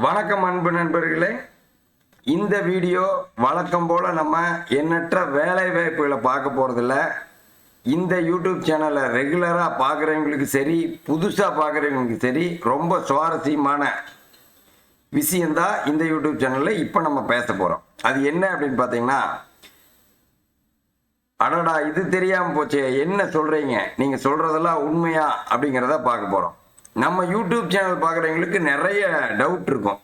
வணக்கம் அன்பு நண்பர்களே. இந்த வீடியோ வழக்கம் போல் நம்ம எண்ணற்ற வேலை வாய்ப்புகளை பார்க்க போகிறதில்ல இந்த யூடியூப் சேனலை ரெகுலராக பார்க்குறவங்களுக்கு சரி புதுசாக பார்க்குறவங்களுக்கு சரி ரொம்ப சுவாரஸ்யமான விஷயந்தான் இந்த யூடியூப் சேனலில் இப்போ நம்ம பேச போகிறோம் அது என்ன அப்படின்னு பார்த்தீங்கன்னா அடடா இது தெரியாமல் போச்சே என்ன சொல்கிறீங்க நீங்கள் சொல்கிறதெல்லாம் உண்மையா அப்படிங்கிறத பார்க்க போகிறோம் நம்ம யூடியூப் சேனல் பார்க்குறவங்களுக்கு நிறைய டவுட் இருக்கும்.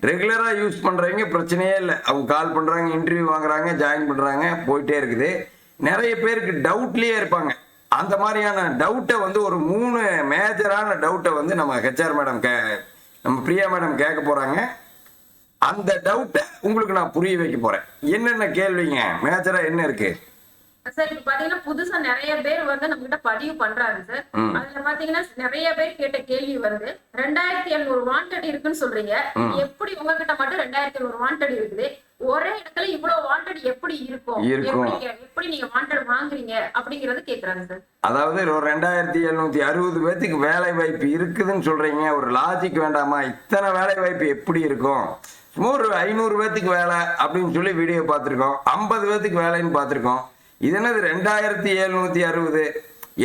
ரெகுலராக யூஸ் பண்ணுறவங்க பிரச்சனையே இல்லை. அவங்க கால் பண்ணுறாங்க இன்டர்வியூ வாங்குறாங்க ஜாயின் பண்ணுறாங்க போயிட்டே இருக்குது. நிறைய பேருக்கு டவுட்லேயே இருப்பாங்க. அந்த மாதிரியான டவுட்டை வந்து ஒரு மூணு மேஜரான டவுட்டை வந்து நம்ம ஹெச்ஆர் மேடம் கே நம்ம பிரியா மேடம் கேட்க போகிறாங்க அந்த டவுட்டை உங்களுக்கு நான் புரிய வைக்க போகிறேன் என்னென்ன கேள்விங்க? மேஜராக என்ன இருக்குது சார் இப்ப பாத்தீங்கன்னா புதுசா நிறைய பேர் வந்து நம்ம கிட்ட பதிவு பண்றாங்க சார் அதுல பாத்தீங்கன்னா நிறைய பேர் கேட்ட கேள்வி வருது. ரெண்டாயிரத்தி எழுநூறு வாண்டட் இருக்குன்னு சொல்றீங்க. எப்படி உங்ககிட்ட மட்டும் ரெண்டாயிரத்தி எழுநூறு வாண்டட் இருக்குது? ஒரே இடத்துல இவ்வளவு வாண்டட் எப்படி இருக்கும்? எப்படி நீங்க வாண்டட் வாங்குறீங்க? அப்படிங்கறது கேக்குறாங்க சார் அதாவது ஒரு ரெண்டாயிரத்தி எழுநூத்தி அறுபது பேத்துக்கு வேலை வாய்ப்பு இருக்குதுன்னு சொல்றீங்க. ஒரு லாஜிக் வேண்டாமா? இத்தனை வேலை வாய்ப்பு எப்படி இருக்கும்? சும்மா ஒரு ஐநூறு பேத்துக்கு வேலை அப்படின்னு சொல்லி வீடியோ பார்த்துருக்கோம். ஐம்பது பேத்துக்கு வேலைன்னு பார்த்துருக்கோம். இது என்னது ரெண்டாயிரத்தி எழுநூத்தி அறுபது?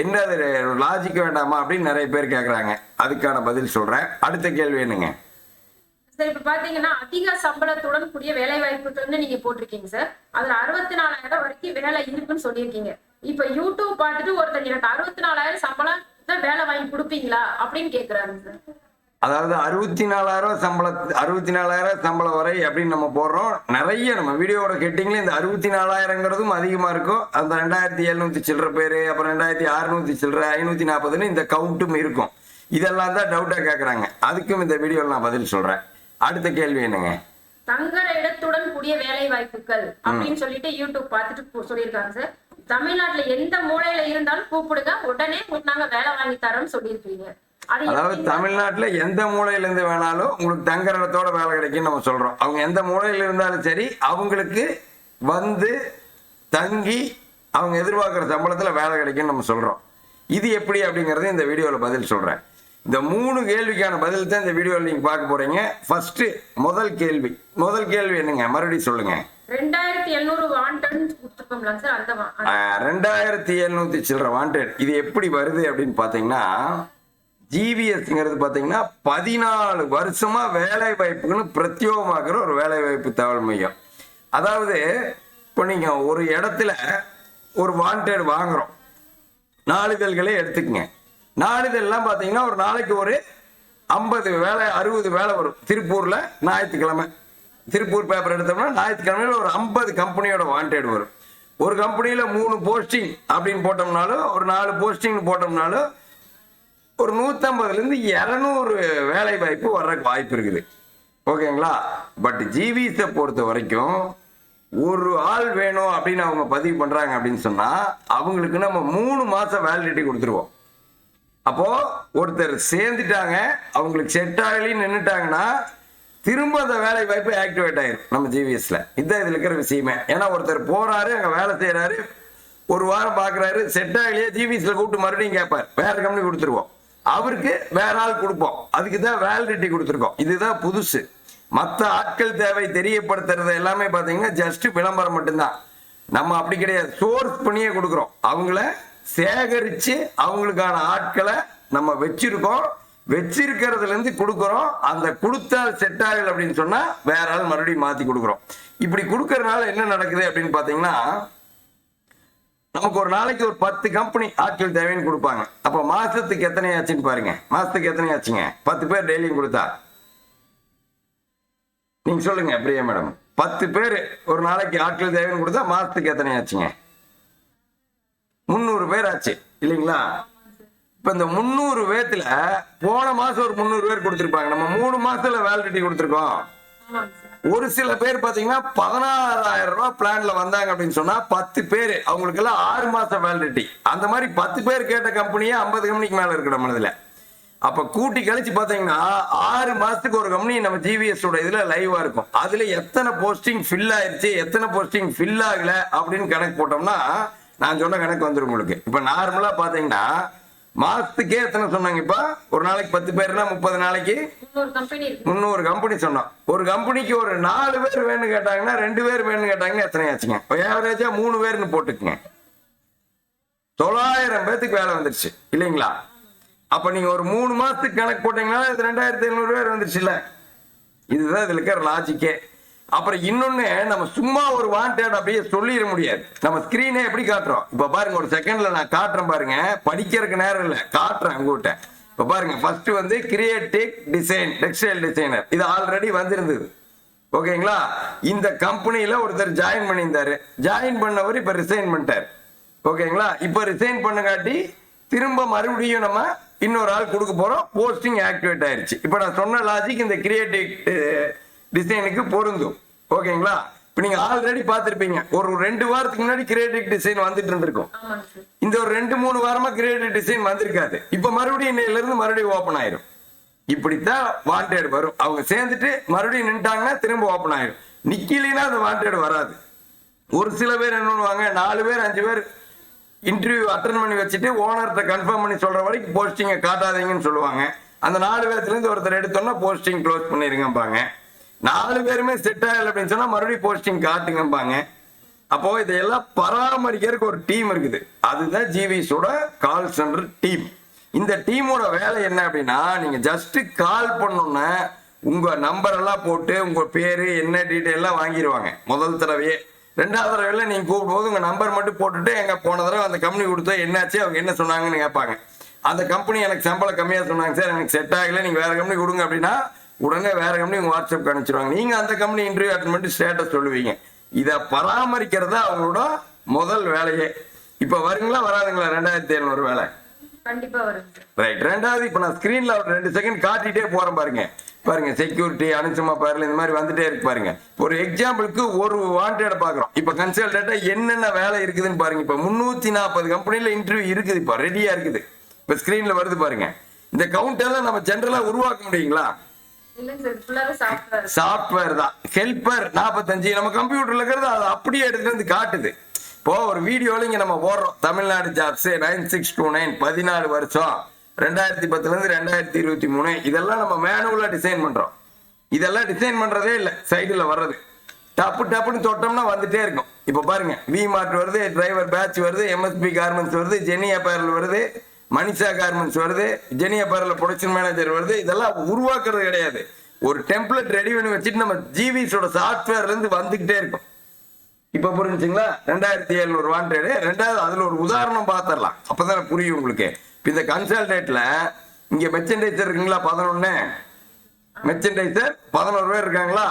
என்ன அது லாஜிக் வேண்டாமா அப்படின்னு நிறைய பேர் கேட்குறாங்க அதுக்கான பதில் சொல்றேன். அடுத்த கேள்வி என்னங்க? சார் இப்ப பாத்தீங்கன்னா அதிக சம்பளத்துடன் கூடிய வேலை வாய்ப்புகள்னு நீங்க போட்டிருக்கீங்க சார். அதுல அறுபத்தி நாலாயிரம் வரைக்கும் வேலை இருக்குன்னு சொல்லியிருக்கீங்க. இப்ப யூடியூப் பார்த்துட்டு ஒருத்தர் எனக்கு அறுபத்தி நாலாயிரம் சம்பளம் தான் வேலை வாங்கி கொடுப்பீங்களா அப்படின்னு கேக்குறாங்க சார். அதாவது அறுபத்தி நாலாயிரம் சம்பள அறுபத்தி நாலாயிரம் சம்பளம் வரை அப்படின்னு நம்ம போடுறோம். நிறைய நம்ம வீடியோவோட கெட்டிங்களே இந்த அறுபத்தி நாலாயிரங்கிறதும் அதிகமாக இருக்கும். அந்த ரெண்டாயிரத்தி எழுநூத்தி சில்லற பேர் அப்புறம் ரெண்டாயிரத்தி அறுநூத்தி சில்லற ஐநூற்றி நாற்பதுன்னு இந்த கவுண்ட்டும் இருக்கும். இதெல்லாம் தான் டவுட்டாக கேட்குறாங்க அதுக்கும் இந்த வீடியோவில் நான் பதில் சொல்கிறேன் அடுத்த கேள்வி என்னங்க? தங்குற இடத்துடன் கூடிய வேலை வாய்ப்புகள் அப்படின்னு சொல்லிட்டு யூடியூப் பார்த்துட்டு சொல்லியிருக்காங்க சார். தமிழ்நாட்டுல எந்த மூலையில இருந்தாலும் கூப்பிடுங்க. உடனே உங்களுக்கு நாங்க வேலை வாங்கி தரோம்னு சொல்லியிருக்கீங்க. அதாவது? தமிழ்நாட்டில் எந்த மூலையிலேருந்து வேணாலும் உங்களுக்கு தங்குற இடத்தோட வேலை கிடைக்கும்னு நம்ம சொல்கிறோம் அவங்க எந்த மூலையில் இருந்தாலும் சரி அவங்களுக்கு வந்து தங்கி அவங்க எதிர்பார்க்குற சம்பளத்தில் வேலை கிடைக்கும்னு நம்ம சொல்கிறோம் இது எப்படி அப்படிங்கிறது இந்த வீடியோவில் பதில் சொல்கிறேன் இந்த மூணு கேள்விக்கான பதில் தான் இந்த வீடியோவில் நீங்கள் பார்க்க போகிறீங்க ஃபஸ்ட்டு முதல் கேள்வி. முதல் கேள்வி என்னங்க? மறுபடியும் சொல்லுங்கள் ரெண்டாயிரத்தி எழுநூறு வாண்டட் எழுநூத்தி சில்லற வாண்டட் இது எப்படி வருது அப்படின்னு பார்த்தீங்கன்னா ஜிவிஎஸ்ங்கிறது பார்த்தீங்கன்னா பதினாலு வருஷமா வேலை வாய்ப்புகள்னு பிரத்யோகமாக்குற ஒரு வேலை வாய்ப்பு தகவல் மையம். அதாவது இப்போ நீங்கள் ஒரு இடத்துல ஒரு வாண்டட் வாங்குறோம். நாளிதழ்களே எடுத்துக்கங்க. நாளிதழ்லாம் பார்த்தீங்கன்னா ஒரு நாளைக்கு ஒரு ஐம்பது வேலை அறுபது வேலை வரும். திருப்பூரில் ஞாயிற்றுக்கிழமை. திருப்பூர் பேப்பர் எடுத்தோம்னா ஞாயிற்றுக்கிழமையில் ஒரு ஐம்பது கம்பெனியோட வாண்டட் வரும். ஒரு கம்பெனியில் மூணு போஸ்டிங் அப்படின்னு போட்டோம்னாலும் ஒரு நாலு போஸ்டிங்னு போட்டோம்னாலும் ஒரு நூற்றம்பதுலேருந்து இரநூறு வேலை வாய்ப்பு வர்றதுக்கு வாய்ப்பு இருக்குது. ஓகேங்களா? பட் ஜிவிஸை பொறுத்த வரைக்கும் ஒரு ஆள் வேணும் அப்படின்னு அவங்க பதிவு பண்ணுறாங்க அப்படின்னு சொன்னால் அவங்களுக்கு நம்ம மூணு மாதம் வேலிடிட்டி கொடுத்துருவோம். அப்போது ஒருத்தர் சேர்ந்துட்டாங்க அவங்களுக்கு செட் ஆகலி நின்றுட்டாங்கன்னா திரும்ப அந்த வேலை வாய்ப்பு ஆக்டிவேட் ஆயிரும் நம்ம ஜிவிஎஸ்ல இதுதான் இதில் இருக்கிற விஷயமே. ஏன்னா ஒருத்தர் போகிறாரு அங்கே வேலை செய்கிறாரு ஒரு வாரம் பார்க்குறாரு செட் ஆகலையே ஜிவிஎஸ்ல கூப்பிட்டு மறுபடியும் கேட்பார். வேற கம்பெனி கொடுத்துருவோம். அவருக்கு வேற ஆள் கொடுப்போம். அதுக்கு தான் வேலிடிட்டி கொடுத்துருக்கோம். இதுதான் புதுசு. மற்ற ஆட்கள் தேவை தெரியப்படுத்துறது எல்லாமே பார்த்தீங்கன்னா ஜஸ்ட் விளம்பரம் மட்டும்தான். நம்ம அப்படி கிடையாது. சோர்ஸ் பண்ணியே கொடுக்குறோம். அவங்கள சேகரித்து அவங்களுக்கான ஆட்களை நம்ம வச்சிருக்கோம். வச்சிருக்கிறதுலேருந்து கொடுக்குறோம். அந்த கொடுத்தால் செட் ஆகல அப்படின்னு சொன்னால் வேற ஆள் மறுபடியும் மாற்றி கொடுக்குறோம். இப்படி கொடுக்கறதுனால என்ன நடக்குது அப்படின்னு பார்த்தீங்கன்னா நமக்கு ஒரு நாளைக்கு ஒரு பத்து கம்பெனி ஆட்கள் தேவைன்னு கொடுப்பாங்க. அப்போ மாசத்துக்கு எத்தனை ஆச்சுன்னு பாருங்க. மாசத்துக்கு எத்தனை ஆச்சுங்க பத்து பேர் டெய்லியும் கொடுத்தா? நீங்க சொல்லுங்க பிரியா மேடம். பத்து பேர் ஒரு நாளைக்கு ஆட்கள் தேவைன்னு கொடுத்தா மாசத்துக்கு எத்தனை ஆச்சுங்க முந்நூறு பேர் ஆச்சு இல்லைங்களா? இப்ப இந்த முந்நூறு பேத்துல போன மாசம் ஒரு முந்நூறு பேர் கொடுத்துருப்பாங்க. நம்ம மூணு மாசத்துல வேலிடிட்டி கொடுத்துருக்கோம். ஒரு சில பேர் பாத்தீங்கன்னா பதினாறாயிரம் ரூபாய் பிளான்ல வந்தாங்க அப்படின்னு சொன்னா பத்து பேர். அவங்களுக்கு எல்லாம் ஆறு மாசம் வேலிடிட்டி அந்த மாதிரி பத்து பேர் கேட்ட கம்பெனியே ஐம்பது கம்பெனிக்கு மேல இருக்கு நம்ம இதுல அப்ப கூட்டி கழிச்சு பாத்தீங்கன்னா ஆறு மாசத்துக்கு ஒரு கம்பெனி நம்ம ஜிவிஎஸ் ஓட இதுல லைவா இருக்கும். அதுல எத்தனை போஸ்டிங் ஃபில் ஆயிருச்சு எத்தனை போஸ்டிங் ஃபில் ஆகல அப்படின்னு கணக்கு போட்டோம்னா நான் சொன்ன கணக்கு வந்துடும் உங்களுக்கு. இப்ப நார்மலா பாத்தீங்கன்னா மாசத்துக்கே எத்தனை சொன்னாங்க இப்ப? ஒரு நாளைக்கு பத்து பேர்னா முப்பது நாளைக்கு? முந்நூறு கம்பெனி சொன்னோம். ஒரு கம்பெனிக்கு ஒரு நாலு பேர் வேணும்னு கேட்டாங்கன்னா ரெண்டு பேர் வேணும்னு கேட்டாங்கன்னா எத்தனை ஆச்சுங்க? ஏவரேஜா மூணு பேர்னு போட்டுக்குங்க. தொள்ளாயிரம் பேத்துக்கு வேலை வந்துருச்சு இல்லைங்களா? அப்ப நீங்க ஒரு மூணு மாசத்துக்கு கணக்கு போட்டீங்கன்னா ரெண்டாயிரத்தி ஐநூறு பேர் வந்துருச்சுல்ல. இதுதான் இதுல இருக்கிற லாஜிக்கே அப்புறம் இன்னொன்னு நம்ம சும்மா ஒரு வாண்டட் அப்படியே சொல்லிட முடியாது. நம்ம ஸ்கிரீனே எப்படி காட்டுறோம்? இப்ப பாருங்க ஒரு செகண்ட்ல நான் காட்டுறேன் பாருங்க. படிக்கிறதுக்கு நேரம் இல்ல. காட்டுறேன் உங்ககிட்ட. இப்ப பாருங்க ஃபர்ஸ்ட் வந்து கிரியேட்டிவ் டிசைன் டெக்ஸ்டைல் டிசைனர் இது ஆல்ரெடி வந்திருந்தது. ஓகேங்களா? இந்த கம்பெனியில ஒருத்தர் ஜாயின் பண்ணியிருந்தாரு. ஜாயின் பண்ணவர் இப்ப ரிசைன் பண்ணிட்டார். ஓகேங்களா? இப்ப ரிசைன் பண்ணங்காட்டி திரும்ப மறுபடியும் நம்ம இன்னொரு ஆள் கொடுக்க போறோம். போஸ்டிங் ஆக்டிவேட் ஆயிருச்சு. இப்ப நான் சொன்ன லாஜிக் இந்த கிரியேட்டிவ் டிசைனுக்கு பொருந்தும். ஓகேங்களா? இப்ப நீங்க ஆல்ரெடி பார்த்திருப்பீங்க. ஒரு ரெண்டு வாரத்துக்கு முன்னாடி கிரியேட்டிவ் டிசைன் வந்துட்டு இருந்திருக்கும். இந்த ஒரு ரெண்டு மூணு வாரமா கிரியேட்டிவ் டிசைன் வந்திருக்காது. இப்ப மறுபடியும் இன்னையில இருந்து மறுபடியும் ஓபன் ஆயிரும். இப்படித்தான் வாண்டட் வரும். அவங்க சேர்ந்துட்டு மறுபடியும் நின்ட்டாங்கன்னா திரும்ப ஓபன் ஆயிரும். நிக்கலைன்னா அந்த வாண்டட் வராது. ஒரு சில பேர் என்ன பண்ணுவாங்க? நாலு பேர் அஞ்சு பேர் இன்டர்வியூ அட்டன் பண்ணி வச்சுட்டு ஓனர்கிட்ட கன்ஃபார்ம் பண்ணி சொல்ற வரைக்கும் போஸ்டிங்கை காட்டாதீங்கன்னு சொல்லுவாங்க. அந்த நாலு பேர்த்துல இருந்து ஒருத்தர் எடுத்தோம்னா போஸ்டிங் க்ளோஸ் பண்ணிருங்கம்பாங்க. நாலு பேருமே செட் ஆகல அப்படின்னு சொன்னா மறுபடியும் போஸ்டிங் காட்டுங்கம்பாங்க. அப்போ இதையெல்லாம் பராமரிக்கிறதுக்கு ஒரு டீம் இருக்குது. அதுதான் ஜிவிஸோட கால் சென்டர் டீம் இந்த டீமோட வேலை என்ன அப்படின்னா நீங்க ஜஸ்ட் கால் பண்ணோன்னா உங்க நம்பர் எல்லாம் போட்டு உங்க பேரு என்ன டீட்டெயில் எல்லாம் வாங்கிடுவாங்க முதல் தடவையே. ரெண்டாவது தடவையில நீங்க கூப்பிடும்போது உங்க நம்பர் மட்டும் போட்டுட்டு எங்க போன தடவை அந்த கம்பெனி கொடுத்தா என்னாச்சு அவங்க என்ன சொன்னாங்கன்னு கேட்பாங்க. அந்த கம்பெனி எனக்கு சம்பளம் கம்மியா சொன்னாங்க சார். எனக்கு செட் ஆகல நீங்க வேற கம்பெனி கொடுங்க அப்படின்னா உடனே வேற கம்பெனி உங்க வாட்ஸ்அப் அனுப்பிச்சிருவாங்க. நீங்க அந்த கம்பெனி இன்டர்வியூ அட்டன் பண்ணிட்டு ஸ்டேட்டஸ் சொல்லுவீங்க. இதை பராமரிக்கிறது அவங்களோட முதல் வேலையே. இப்ப வருங்களா வராதுங்களா? ரெண்டாயிரத்தி எழுநூறு வேலை. கண்டிப்பா ரைட் ரெண்டாவது இப்ப நான் ஸ்கிரீன்ல ஒரு ரெண்டு செகண்ட் காட்டிட்டே போறேன் பாருங்க. பாருங்க செக்யூரிட்டி அனுச்சுமா பேர்ல இந்த மாதிரி வந்துட்டே இருக்கு பாருங்க. ஒரு எக்ஸாம்பிளுக்கு ஒரு வாண்டட் பாக்குறோம் இப்ப கன்சல்டேட்டா என்னென்ன வேலை இருக்குதுன்னு பாருங்க. இப்ப முன்னூத்தி நாற்பது கம்பெனில இன்டர்வியூ இருக்குது. இப்ப ரெடியா இருக்குது. இப்ப ஸ்கிரீன்ல வருது பாருங்க. இந்த கவுண்ட் எல்லாம் நம்ம ஜென்ரலா உருவாக்க முடியுங்களா? சாஃப்ட்வேர் தான். ஹெல்ப்பர் நாற்பத்தஞ்சு நம்ம கம்ப்யூட்டர்ல இருக்கிறது அதை அப்படியே எடுத்துட்டு வந்து காட்டுது. இப்போ ஒரு வீடியோல இங்க நம்ம போடுறோம் Tamil Nadu jobs nine six two nine பதினாலு வருஷம். ரெண்டாயிரத்தி பத்துல இருந்து ரெண்டாயிரத்தி இருபத்தி மூணு. இதெல்லாம் நம்ம மேனுவலா டிசைன் பண்றோம். இதெல்லாம் டிசைன் பண்றதே இல்லை சைடுல வர்றது. டப்பு டப்புன்னு தொட்டோம்னா வந்துட்டே இருக்கும். இப்போ பாருங்க வி மார்ட் வருது டிரைவர் பேட்ச் வருது எம்எஸ்பி கார்மெண்ட்ஸ் வருது ஜெனி அப்பேரல் வருது. மனிஷா கார்மெண்ட்ஸ் வருது ஜெனி அப்பேரல் ப்ரொடக்ஷன் மேனேஜர் வருது இதெல்லாம் உருவாக்குறது கிடையாது. ஒரு டெம்ப்ளேட் ரெடி பண்ணி வச்சுட்டு நம்ம ஜிவிஸோட சாஃப்ட்வேர்ல இருந்து வந்துகிட்டே இருக்கும். இப்ப புரிஞ்சுங்களா? ரெண்டாயிரத்தி எழுநூறு வாண்டேடு ரெண்டாவது அதுல ஒரு உதாரணம் பார்த்துடலாம் அப்பதான் புரியும் உங்களுக்கு. இப்போ இந்த கன்சல்டேட்ல இங்க மெச்சன்டைசர் இருக்குங்களா பதினொன்னு? மெச்சன்டைசர் பதினோரு பேர் இருக்காங்களா?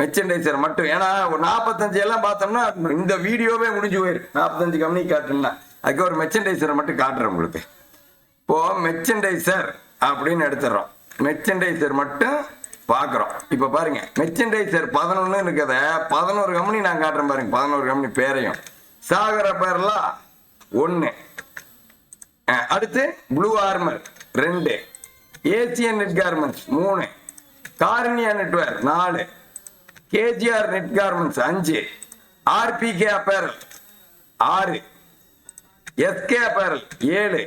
மெச்சன்டைசர் மட்டும். ஏன்னா ஒரு நாற்பத்தஞ்சு எல்லாம் பார்த்தோம்னா இந்த வீடியோவே முடிஞ்சு போயிரு. நாற்பத்தஞ்சு கம்பெனி காட்டுன்னா அதுக்கு ஒரு மெச்சன்டைசரை மட்டும் காட்டுறேன் உங்களுக்கு. இப்போ மெர்ச்சன்டைசர் அப்படின்னு எடுத்துடுறோம். மெர்ச்சன்டைசர் மட்டும் பார்க்குறோம். இப்போ பாருங்க மெர்ச்சன்டைசர் பதினொன்று இருக்கிறத பதினோரு கம்பெனி நான் காட்டுறேன் பாருங்க பதினோரு கம்பெனி பேரையும். சாகர பேர்லாம் ஒன்று அடுத்து ப்ளூ ஆர்மர் ரெண்டு. ஏசியன் நெட் கார்மெண்ட்ஸ் மூணு. கார்னியா நெட்வேர் நாலு. கேஜிஆர் நெட் கார்மெண்ட்ஸ் அஞ்சு. ஆர்பிகே அப்பேரல் ஆறு. எஸ்கே அப்பேரல் ஏழு.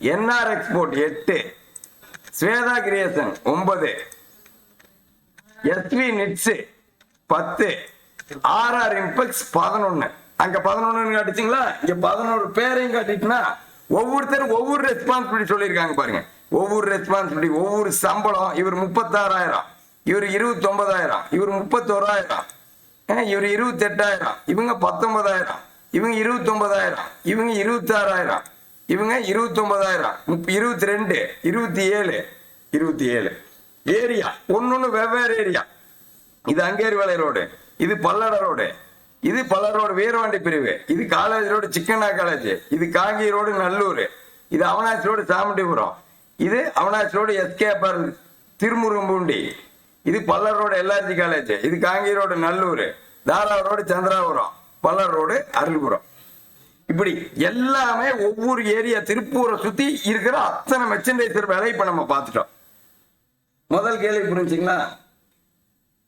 என்ஆர் எக்ஸ்போர்ட் எட்டு. ஸ்வேதா கிரியேஷன் ஒன்பது. எஸ்வி நிட்ஸ் பத்து. ஆர்ஆர் இம்பெக்ஸ் பதினொன்னு. அங்க பதினொன்னு காட்டுச்சிங்களா? இங்க பதினோரு பேரையும் காட்டிட்டுனா ஒவ்வொருத்தரும் ஒவ்வொரு ரெஸ்பான்சிபிலிட்டி சொல்லியிருக்காங்க பாருங்க. ஒவ்வொரு ரெஸ்பான்சிபிலிட்டி ஒவ்வொரு சம்பளம். இவர் முப்பத்தாறாயிரம். இவர் இருபத்தி ஒன்பதாயிரம் இவர் முப்பத்தோராயிரம். இவர் இருபத்தி எட்டாயிரம் இவங்க பத்தொன்பதாயிரம். இவங்க இருபத்தி ஒன்பதாயிரம் இவங்க இருபத்தாறாயிரம். இவங்க இருபத்தி ஒன்பதாயிரம் இருபத்தி ரெண்டு இருபத்தி ஏழு இருபத்தி ஏழு ஏரியா ஒன்னொன்னு வெவ்வேறு ஏரியா. இது அங்கேரி வலை ரோடு இது பல்லட ரோடு இது பல்லட ரோடு வீரவாண்டி பிரிவு இது காலேஜ் ரோடு சிக்கனா காலேஜ் இது காங்கி ரோடு நல்லூர் இது அவனாசி ரோடு சாமண்டிபுரம் இது அவனாசி ரோடு எஸ்கேபர் திருமுருகம்பூண்டி இது பல்லர் ரோடு எல்ஆர்ஜி காலேஜ் இது காங்கி ரோடு நல்லூர் தாரா ரோடு சந்திராபுரம் பல்லர் ரோடு அருள்புரம். இப்படி எல்லாமே ஒவ்வொரு ஏரியா திருப்பூரை சுத்தி இருக்கிற அத்தனை மெர்ச்சன்டைசர் வேலை இப்ப நம்ம பார்த்துட்டோம். முதல் கேள்வி புரிஞ்சுங்களா?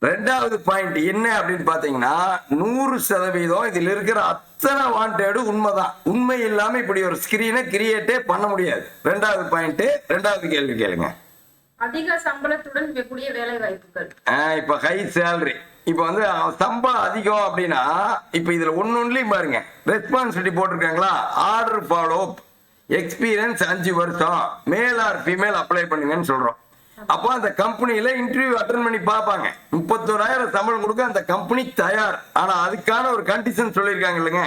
ரெண்டாவது பாயிண்ட் என்ன அப்படின்னு பாத்தீங்கன்னா நூறு சதவீதம் இதுல இருக்கிற அத்தனை வாண்டடு உண்மைதான். உண்மை இல்லாம இப்படி ஒரு ஸ்கிரீனை கிரியேட்டே பண்ண முடியாது. ரெண்டாவது பாயிண்ட் ரெண்டாவது கேள்வி கேளுங்க. அதிக சம்பளத்துடன் கூடிய வேலை வாய்ப்புகள் இப்ப ஹை சேலரி இப்போ வந்து சம்பளம் அதிகம் அப்படின்னா இப்போ இதில் ஒன்று ஒன்றுலையும் பாருங்க. ரெஸ்பான்சிபிலிட்டி போட்டிருக்காங்களா? ஆர்டர் ஃபாலோ எக்ஸ்பீரியன்ஸ் அஞ்சு வருஷம். மேல் ஆர் ஃபீமேல் அப்ளை பண்ணுங்கன்னு சொல்கிறோம் அப்போ அந்த கம்பெனியில் இன்டர்வியூ அட்டன் பண்ணி பார்ப்பாங்க. முப்பத்தோராயிரம் சம்பளம் கொடுக்க அந்த கம்பெனி தயார். ஆனால் அதுக்கான ஒரு கண்டிஷன் சொல்லியிருக்காங்க இல்லைங்க.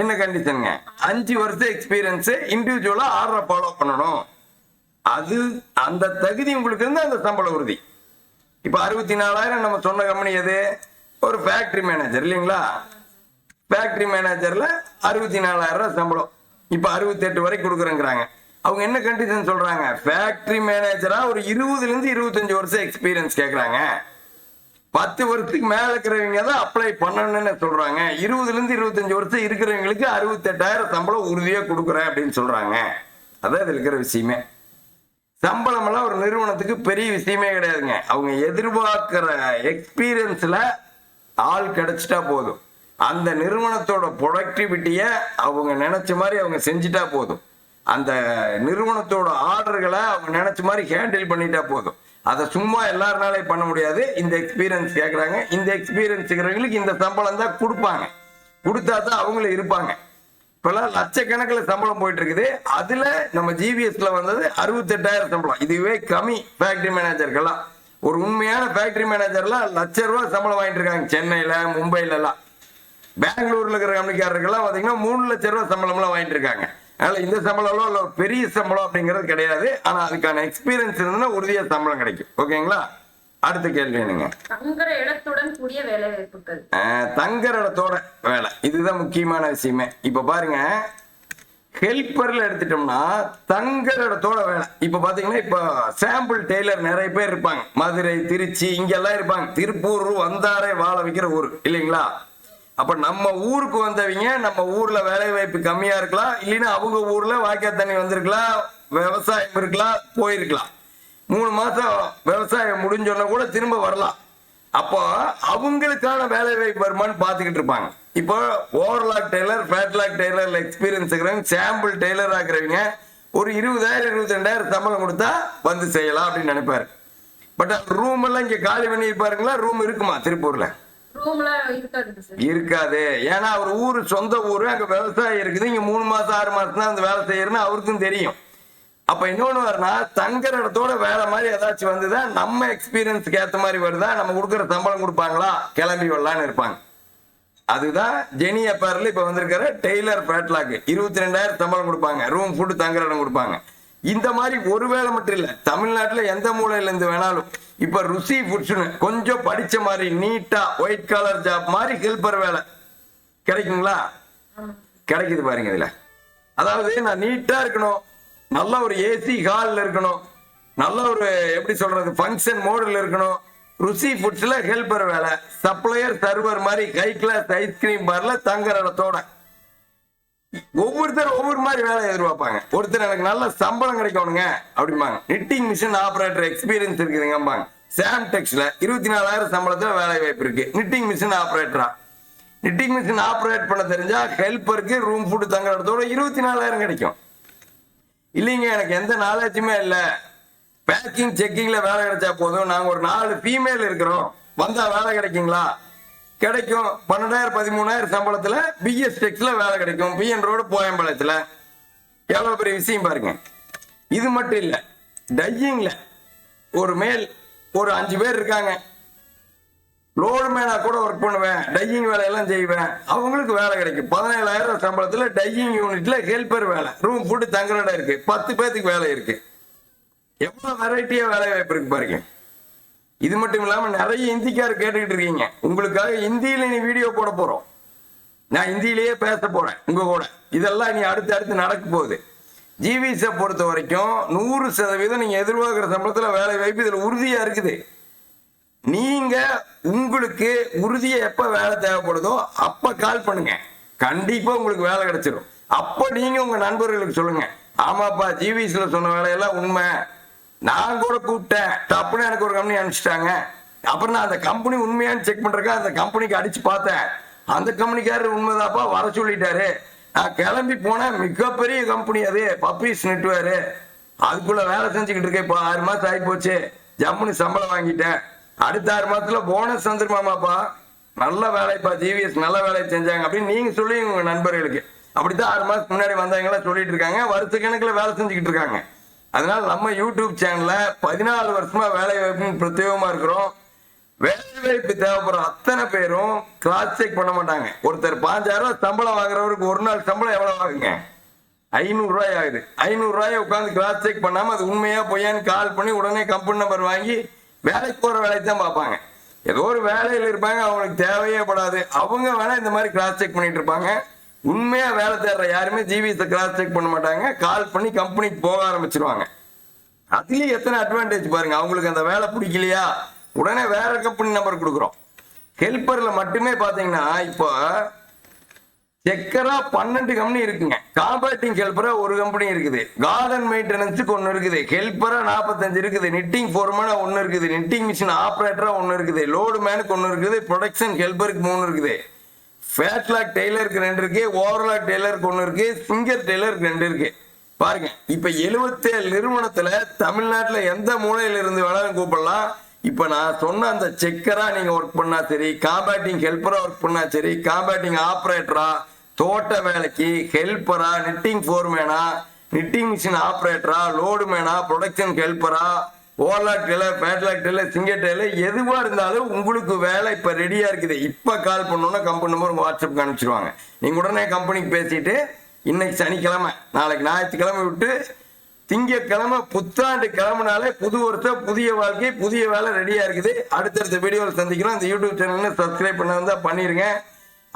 என்ன கண்டிஷனுங்க அஞ்சு வருஷம் எக்ஸ்பீரியன்ஸ் இண்டிவிஜுவலாக ஆர்டரை ஃபாலோ பண்ணணும். அது அந்த தகுதி உங்களுக்கு இருந்து அந்த சம்பள உறுதி. இப்ப அறுபத்தி நாலாயிரம் நம்ம சொன்ன கம்பெனி எது? ஒரு ஃபேக்டரி மேனேஜர் இல்லைங்களா? ஃபேக்டரி மேனேஜர்ல அறுபத்தி நாலாயிரம் ரூபாய் சம்பளம். இப்ப அறுபத்தெட்டு வரைக்கும் கொடுக்குறேங்கிறாங்க. அவங்க என்ன கண்டிஷன் சொல்றாங்க? ஃபேக்டரி மேனேஜரா ஒரு இருபதுல இருந்து இருபத்தஞ்சு வருஷம் எக்ஸ்பீரியன்ஸ் கேட்குறாங்க பத்து வருஷத்துக்கு மேல இருக்கிறவங்க தான் அப்ளை பண்ணணும்னு சொல்றாங்க. இருபதுல இருந்து இருபத்தஞ்சு வருஷம் இருக்கிறவங்களுக்கு அறுபத்தெட்டாயிரம் சம்பளம் உறுதியா கொடுக்குறேன் அப்படின்னு சொல்றாங்க. அதான் இதுல இருக்கிற விஷயமே. சம்பளம் எல்லாம் ஒரு நிறுவனத்துக்கு பெரிய விஷயமே கிடையாதுங்க. அவங்க எதிர்பார்க்கிற எக்ஸ்பீரியன்ஸ்ல ஆள் கிடைச்சிட்டா போதும். அந்த நிறுவனத்தோட ப்ரொடக்டிவிட்டியை அவங்க நினைச்ச மாதிரி அவங்க செஞ்சுட்டா போதும். அந்த நிறுவனத்தோட ஆர்டர்களை அவங்க நினைச்ச மாதிரி ஹேண்டில் பண்ணிட்டா போதும். அதை சும்மா எல்லாருனாலையும் பண்ண முடியாது. இந்த எக்ஸ்பீரியன்ஸ் கேட்குறாங்க இந்த எக்ஸ்பீரியன்ஸ் இருக்கிறவங்களுக்கு இந்த சம்பளம் தான் கொடுப்பாங்க. கொடுத்தா தான் அவங்களும் இருப்பாங்க. இப்பெல்லாம் லட்சக்கணக்கில் சம்பளம் போயிட்டு இருக்குது அதுல நம்ம ஜிபிஎஸ்ல வந்தது அறுபத்தெட்டாயிரம் சம்பளம். இதுவே கம்மி ஃபேக்டரி மேனேஜருக்கெல்லாம் ஒரு உண்மையான ஃபேக்டரி மேனேஜர்லாம் லட்ச ரூபா சம்பளம் வாங்கிட்டு இருக்காங்க. சென்னையில மும்பைல எல்லாம் பெங்களூர்ல இருக்கிற கம்பெனிக்காரர்கள்லாம் பாத்தீங்கன்னா மூணு லட்ச ரூபா சம்பளம்லாம் வாங்கிட்டு இருக்காங்க. அதனால இந்த சம்பளம்லாம் இல்லை பெரிய சம்பளம் அப்படிங்கிறது கிடையாது. ஆனா அதுக்கான எக்ஸ்பீரியன்ஸ் இருந்ததுன்னா உறுதியாக சம்பளம் கிடைக்கும். ஓகேங்களா? அடுத்த கேள்வி என்னங்க? தங்குற இடத்துடன் கூடிய வேலை வாய்ப்புகள் தங்குற இடத்தோட வேலை. இதுதான் முக்கியமான விஷயமே. இப்ப பாருங்க ஹெல்ப்பர்ல எடுத்துட்டோம்னா தங்குற இடத்தோட வேலை. இப்ப பாத்தீங்கன்னா இப்ப சாம்பிள் டெய்லர் நிறைய பேர் இருப்பாங்க. மதுரை திருச்சி இங்கெல்லாம் இருப்பாங்க. திருப்பூர் வந்தாரே வாழ வைக்கிற ஊர் இல்லைங்களா? அப்ப நம்ம ஊருக்கு வந்தவங்க நம்ம ஊர்ல வேலை வாய்ப்பு கம்மியா இருக்கலாம். இல்லைன்னா அவங்க ஊர்ல வாய்க்கால் தண்ணி வந்திருக்கலாம் விவசாயம் இருக்கலாம் போயிருக்கலாம். மூணு மாசம் விவசாயம் முடிஞ்சோன்னா கூட திரும்ப வரலாம். அப்போ அவங்களுக்கான வேலை வாய்ப்பு வருமானு பார்த்துக்கிட்டு இருப்பாங்க. இப்போ ஓவர்லாக் டெய்லர் ஃபேட்லாக் டெய்லர்ல எக்ஸ்பீரியன்ஸ் இருக்கிறவங்க சாம்பிள் டெய்லர் ஆக்குறவங்க ஒரு இருபதாயிரம் இருபத்தி ரெண்டாயிரம் சம்பளம் கொடுத்தா வந்து செய்யலாம் அப்படின்னு நினைப்பாரு. பட் ரூம் எல்லாம் இங்க காலி பண்ணி இருப்பாருங்களா? ரூம் இருக்குமா திருப்பூர்ல? இருக்காது. ஏன்னா அவர் ஊரு சொந்த ஊரு அங்க விவசாயம் இருக்குது. இங்க மூணு மாசம் ஆறு மாசம் தான் அந்த வேலை செய்யறதுன்னு அவருக்கும் தெரியும். அப்ப இன்னொன்னு வரும்னா தங்குற இடத்தோட வேலை மாதிரி ஏதாச்சும் வந்துதா நம்ம எக்ஸ்பீரியன்ஸ்க்கு ஏத்த மாதிரி வருதா நம்ம கொடுக்குற சம்பளம் கொடுப்பாங்களா கிளம்பி வரலான்னு இருப்பாங்க. அதுதான் ஜெனி அப்பாரில் இப்ப வந்திருக்கிற டெய்லர் பேட்லாக்கு இருபத்தி ரெண்டாயிரம் சம்பளம் கொடுப்பாங்க. ரூம் ஃபுட்டு தங்குற இடம் கொடுப்பாங்க. இந்த மாதிரி ஒரு வேலை மட்டும் இல்ல தமிழ்நாட்டுல எந்த மூலையில இருந்து வேணாலும் இப்ப ருசி ஃபுட்ஸ்னு கொஞ்சம் படிச்ச மாதிரி நீட்டா ஒயிட் கலர் ஜாப் மாதிரி ஹெல்ப்பர் வேலை. கிடைக்குங்களா? கிடைக்குது பாருங்க இதுல. அதாவது நான் நீட்டா இருக்கணும். நல்ல ஒரு ஏசி ஹாலில் இருக்கணும். நல்ல ஒரு எப்படி சொல்றது ஃபங்க்ஷன் மோடில் இருக்கணும். ருசி ஃபுட்ஸில் ஹெல்பர் வேலை. சப்ளையர் சர்வர் மாதிரி ஹை கிளாஸ் ஐஸ்கிரீம் பார்ல தங்குற இடத்தோட. ஒவ்வொருத்தர் ஒவ்வொரு மாதிரி வேலை எதிர்பார்ப்பாங்க. ஒருத்தர் எனக்கு நல்ல சம்பளம் கிடைக்கணுங்க அப்படிம்பாங்க. நிட்டிங் மிஷின் ஆபரேட்டர் எக்ஸ்பீரியன்ஸ் இருக்குதுங்கம்பாங்க. சாம் டெக்ஸ்ல இருபத்தி நாலாயிரம் சம்பளத்தில் வேலை வாய்ப்பு இருக்கு. நிட்டிங் மிஷின் ஆபரேட்டரா நிட்டிங் மிஷின் ஆபரேட் பண்ண தெரிஞ்சா ஹெல்ப்பருக்கு ரூம் ஃபுட் தங்குற இடத்தோட இருபத்தி நாலாயிரம் கிடைக்கும். இல்லைங்க எனக்கு எந்த நாலேஜுமே இல்லை. பேக்கிங் செக்கிங்ல வேலை கிடைச்சா போதும். நாங்கள் ஒரு நாலு ஃபீமேல் இருக்கிறோம். வந்தால் வேலை கிடைக்குங்களா? கிடைக்கும். பன்னெண்டாயிரம் பதிமூணாயிரம் சம்பளத்தில் பிஎஸ் டெக்ஸில் வேலை கிடைக்கும். பிஎன் ரோடு போயம்பாளையத்தில் எவ்வளோ பெரிய விஷயம் பாருங்க. இது மட்டும் இல்லை டையிங்ல ஒரு மேல் ஒரு அஞ்சு பேர் இருக்காங்க. லோடு மேனா கூட ஒர்க் பண்ணுவேன் டையிங் வேலையெல்லாம் செய்வேன். அவங்களுக்கு வேலை கிடைக்கும். பதினேழாயிரம் சம்பளத்தில் டையிங் யூனிட்ல ஹெல்பர் வேலை. ரூம் போட்டு தங்குற இடம் இருக்கு. பத்து பேத்துக்கு வேலை இருக்கு. எவ்வளோ வெரைட்டியா வேலை வாய்ப்பு இருக்கு பாருங்க. இது மட்டும் இல்லாமல் நிறைய இந்திக்காரர் கேட்டுக்கிட்டு இருக்கீங்க. உங்களுக்காக இந்தியில நீ வீடியோ போட போறோம். நான் இந்தியிலேயே பேச போறேன் உங்க கூட. இதெல்லாம் நீ அடுத்து அடுத்து நடக்க போகுது. ஜிவிஸை பொறுத்த வரைக்கும் நூறு சதவீதம் நீங்க எதிர்பார்க்குற சம்பளத்தில் வேலை வாய்ப்பு இதில் உறுதியா இருக்குது. நீங்க உங்களுக்கு உறுதியை எப்ப வேலை தேவைப்படுதோ அப்ப கால் பண்ணுங்க. கண்டிப்பா உங்களுக்கு வேலை கிடைச்சிடும் அப்ப நீங்க உங்க நண்பர்களுக்கு சொல்லுங்க. ஆமாப்பா ஜிவிஸ்ல சொன்ன வேலையெல்லாம் உண்மை. நான் கூட கூப்பிட்டேன். தப்புன்னு எனக்கு ஒரு கம்பெனி அனுப்பிச்சிட்டாங்க. அப்புறம் நான் அந்த கம்பெனி உண்மையான்னு செக் பண்றதுக்கு அந்த கம்பெனிக்கு அடிச்சு பார்த்தேன். அந்த கம்பெனிக்காரர் உண்மைதாப்பா வர சொல்லிட்டாரு. நான் கிளம்பி போனேன். மிகப்பெரிய கம்பெனி அது. பப்பீஸ் நெட்வேரு அதுக்குள்ள வேலை செஞ்சுக்கிட்டு இருக்கேன் இப்போ ஆறு மாசம் ஆகி போச்சு ஜம்முன்னு சம்பளம் வாங்கிட்டேன். அடுத்த ஆறு மாசத்துல போனஸ் வந்துருமாமாப்பா நல்ல வேலைப்பா ஜிவிஎஸ் நல்ல வேலை செஞ்சாங்க. அப்படின்னு நீங்க சொல்லி உங்க நண்பர்களுக்கு. அப்படித்தான் ஆறு மாசத்துக்கு முன்னாடி வந்தவங்களாம் சொல்லிட்டு இருக்காங்க. வருஷ கணக்குல வேலை செஞ்சுக்கிட்டு இருக்காங்க. அதனால நம்ம யூடியூப் சேனல்ல பதினாலு வருஷமா வேலை வாய்ப்பு பிரத்யேகமா இருக்கிறோம். வேலை வாய்ப்பு தேவைப்படுற அத்தனை பேரும் கிளாஸ் செக் பண்ண மாட்டாங்க. ஒருத்தர் பாஞ்சாயிரம் ரூபாய் சம்பளம் வாங்குறவருக்கு ஒரு நாள் சம்பளம் எவ்வளவு ஆகுங்க? ஐநூறு ரூபாய் ஆகுது. ஐநூறு உட்காந்து கிளாஸ் செக் பண்ணாம அது உண்மையா பொய்யான்னு கால் பண்ணி உடனே கம்பெனி நம்பர் வாங்கி வேலைக்கு போகிற வேலைக்கு தான் பார்ப்பாங்க. ஏதோ ஒரு வேலையில் இருப்பாங்க அவங்களுக்கு தேவையே படாது. அவங்க வேணால் இந்த மாதிரி கிராஸ் செக் பண்ணிட்டு இருப்பாங்க. உண்மையாக வேலை தேடுற யாருமே ஜிவிஎஸ் கிராஸ் செக் பண்ண மாட்டாங்க. கால் பண்ணி கம்பெனிக்கு போக ஆரம்பிச்சிருவாங்க. அதுலேயும் எத்தனை அட்வான்டேஜ் பாருங்க. அவங்களுக்கு அந்த வேலை பிடிக்கலையா? உடனே வேற கம்பெனி நம்பர் கொடுக்குறோம். ஹெல்ப்பரில் மட்டுமே பார்த்தீங்கன்னா இப்போ செக்கரா பன்னெண்டு கம்பெனி இருக்குங்க. காம்பேட்டிங் ஹெல்ப்பரா ஒரு கம்பெனி இருக்குது. கார்டன் மெயின்டெனன்ஸுக்கு ஒன்று இருக்குது. ஹெல்ப்பரா நாற்பத்தஞ்சு இருக்குது. நிட்டிங் ஃபோர்மனா ஒன்று இருக்குது. நிட்டிங் மிஷின் ஆப்ரேட்டரா ஒன்று இருக்குது. லோடு மேனுக்கு ஒன்று இருக்குது. ப்ரொடக்ஷன் ஹெல்ப்பருக்கு மூணு இருக்குது. ஃபேட்லாக் டெய்லருக்கு ரெண்டு இருக்கு. ஓவர்லாக் டெய்லருக்கு ஒன்று இருக்கு. சிங்கர் டெய்லருக்கு ரெண்டு இருக்கு. பாருங்க. இப்ப 77 நிறுவனத்துல தமிழ்நாட்டில் எந்த மூலையில இருந்து வேணாலும் கூப்பிடலாம். இப்போ நான் சொன்ன அந்த செக்கரா நீங்க ஒர்க் பண்ணா சரி காம்பேட்டிங் ஹெல்ப்பராக ஒர்க் பண்ணா சரி காம்பேட்டிங் ஆப்ரேட்டரா தோட்ட வேலைக்கு ஹெல்ப்பரா நிட்டிங் ஃபோர்மேனா நிட்டிங் மிஷின் ஆப்ரேட்டரா லோடு மேனா ப்ரொடக்ஷன் ஹெல்ப்பரா ஓவர்லாக் பேட்லாக்டில் பேட்லாக் எதுவாக இருந்தாலும் உங்களுக்கு வேலை இப்போ ரெடியாக இருக்குது. இப்போ கால் பண்ணோன்னா கம்பெனி நம்பர் உங்கள் வாட்ஸ்அப்புக்கு அனுப்பிச்சிருவாங்க. நீங்கள் உடனே கம்பெனிக்கு பேசிட்டு இன்னைக்கு சனிக்கிழமை நாளைக்கு ஞாயிற்றுக்கிழமை விட்டு திங்கக்கிழமை புத்தாண்டு கிளம்புனாலே புது வருஷம் புதிய வாழ்க்கை புதிய வேலை ரெடியாக இருக்குது. அடுத்தடுத்த வீடியோவில் சந்திக்கிறோம். இந்த யூடியூப் சேனல்ல சப்ஸ்கிரைப் பண்ண வந்தால் பண்ணிருங்க.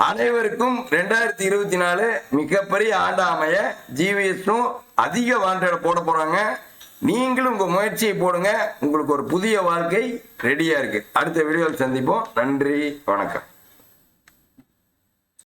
அனைவருக்கும் ரெண்டாயிரத்தி இருபத்தி நாலு மிகப்பெரிய ஆண்டா அமைய ஜிவிஎஸும் அதிக வாண்டட போட போகிறாங்க நீங்களும் உங்கள் முயற்சியை போடுங்க. உங்களுக்கு ஒரு புதிய வாழ்க்கை ரெடியாக இருக்குது அடுத்த வீடியோவில் சந்திப்போம். நன்றி வணக்கம்.